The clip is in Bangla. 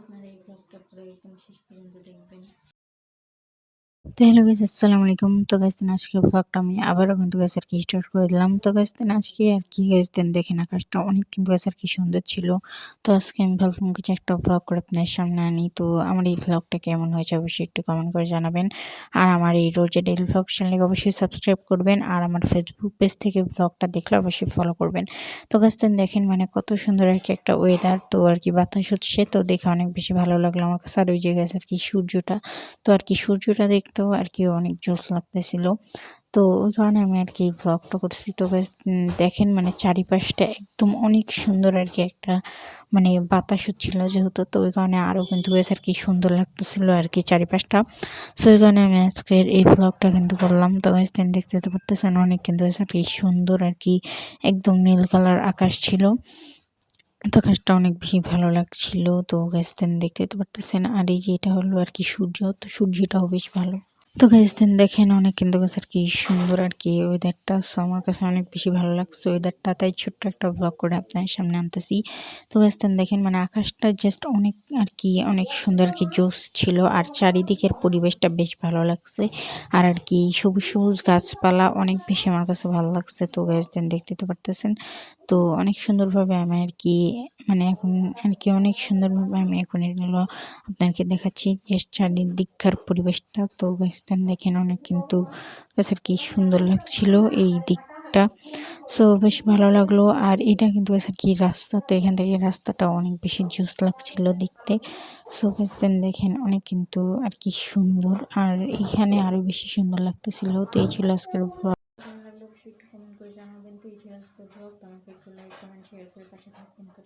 আপনারা এই ব্লগটা একদম শেষ পর্যন্ত দেখবেন তো হ্যালো গাইজ আসসালামু আলাইকুম তো গাছ দিন আজকে ভ্লগটা আমি আবারও কিন্তু গাছ আর কি স্টার্ট করে দিলাম। তো গাছ দিন আজকে আর কি গাছ দিন দেখেন আকাশটা অনেক কিন্তু গাছ আর কি সুন্দর ছিল। তো আজকে আমি ভাবলাম কিছু একটা ভ্লগ করে আপনার সামনে আনি। তো আমার এই ভ্লগটা কেমন হয়েছে অবশ্যই একটু কমেন্ট করে জানাবেন। আর আমার এই রোজের ডেইলি ভ্লগ চ্যানেলকে অবশ্যই সাবস্ক্রাইব করবেন। আর আমার ফেসবুক পেজ থেকে ভ্লগটা দেখলে অবশ্যই ফলো করবেন। তো গাছতেন দেখেন মানে কত সুন্দর আর কি একটা ওয়েদার তো আর কি বাতাস হচ্ছে, তো দেখে অনেক বেশি ভালো লাগল আমার কাছে। আর ওই যে গাছ আর কি সূর্যটা, তো আর কি সূর্যটা দেখতেও আর কি অনেক জোস লাগতেছিল। তো ওই কারণে আমি আর কি ব্লগটা করছি। তো দেখেন মানে চারিপাশটা একদম অনেক সুন্দর আর কি একটা মানে বাতাস হচ্ছিল যেহেতু। তো ওই কারণে আরও কিন্তু বেশ আর কি সুন্দর লাগতেছিল আর কি চারিপাশটা। সো ওই কারণে আমি আজকের এই ব্লগটা কিন্তু করলাম। তো গাছ দেখতে যেতে পারতেছেন অনেক কিন্তু বেশ আর কি সুন্দর আর কি একদম নীল কালার আকাশ ছিল। তো গাছটা অনেক বেশি ভালো লাগছিল। তো গাছটা দেখতে তো পারতেছেন। আর এই যে এটা হলো আর কি সূর্য। তো সূর্যটাও বেশ ভালো। তো গাছ দেন দেখেন অনেক কিন্তু গাছ আর কি সুন্দর আর কি ওয়েদারটা সো আমার কাছে অনেক বেশি ভালো লাগছে ওয়েদারটা তাই ছোট্ট একটা ব্লগ করে আপনার সামনে আনতেছি। তো গাছ দেন দেখেন মানে আকাশটা জাস্ট অনেক আর কি, অনেক সুন্দর আর কি জোস ছিল আর চারিদিকের পরিবেশটা বেশ ভালো লাগছে। আর আর কি সবুজ সবুজ গাছপালা অনেক বেশি আমার কাছে ভালো লাগছে। তো গাছ দেন দেখতে তো পারতেছেন। তো অনেক সুন্দরভাবে আমি আর কি মানে এখন আর কি অনেক সুন্দরভাবে আমি এখন এগুলো আপনাকে দেখাচ্ছি, যে চারিদিককার পরিবেশটা। তো দেন দেখেন অনেক কিন্তু গাছের কি সুন্দর লাগছিল এই দিকটা। সো বেশ ভালো লাগল। আর এটা কিন্তু গাছের কি রাস্তা? তো এখান থেকে রাস্তাটা অনেক বেশি জুস লাগছিল দেখতে। সো গাছতেন দেখেন অনেক কিন্তু আর কি সুন্দর। আর এখানে আরও বেশি সুন্দর লাগতেছিল। তো এই ছিল আজকের জানাবেন। তো ইতিহাস একটু লাইক কমেন্ট শেয়ার করে পাশে থাকবেন। তো